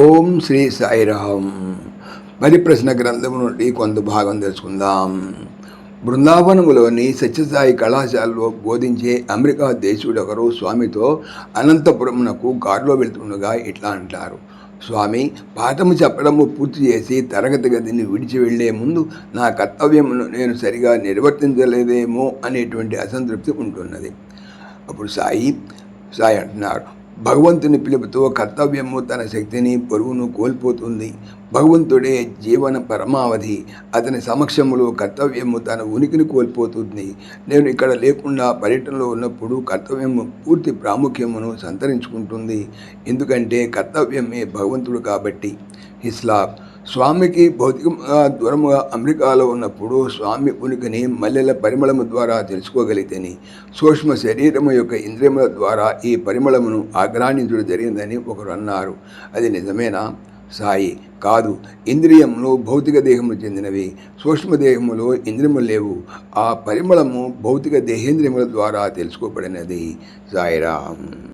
ఓం శ్రీ సాయిరామ్ పరిప్రశ్న గ్రంథము నుండి కొంత భాగం తెలుసుకుందాం. బృందావనములోని సత్యసాయి కళాశాలలో బోధించే అమెరికా దేశుడు ఒకరు స్వామితో అనంతపురమునకు కారులో వెళ్తుండగా ఇట్లా అంటారు. స్వామి పాఠము చెప్పడము పూర్తి చేసి తరగతి గదిని విడిచి వెళ్ళే ముందు నా కర్తవ్యమును నేను సరిగా నిర్వర్తించలేదేమో అనేటువంటి అసంతృప్తి ఉంటున్నది. అప్పుడు సాయి సాయి అంటున్నారు భగవంతుని పిలుపుతో కర్తవ్యము తన శక్తిని పొరుగును కోల్పోతుంది. భగవంతుడే జీవన పరమావధి. అతని సమక్షములో కర్తవ్యము తన ఉనికిని కోల్పోతుంది. నేను ఇక్కడ లేకుండా పర్యటనలో ఉన్నప్పుడు కర్తవ్యము పూర్తి ప్రాముఖ్యమును సంతరించుకుంటుంది. ఎందుకంటే కర్తవ్యమే భగవంతుడు కాబట్టి. హిస్లాబ్ స్వామికి భౌతికంగా దూరముగా అమెరికాలో ఉన్నప్పుడు స్వామి ఉనికిని మల్లెల పరిమళము ద్వారా తెలుసుకోగలిగితేని సూక్ష్మ శరీరము యొక్క ఇంద్రియముల ద్వారా ఈ పరిమళమును ఆగ్రానించడం జరిగిందని ఒకరు అన్నారు. అది నిజమేనా? సాయి. కాదు. ఇంద్రియములు భౌతిక దేహములు చెందినవి. సూక్ష్మదేహములో ఇంద్రియములు లేవు. ఆ పరిమళము భౌతిక దేహేంద్రియముల ద్వారా తెలుసుకోబడినది. సాయిరామ్.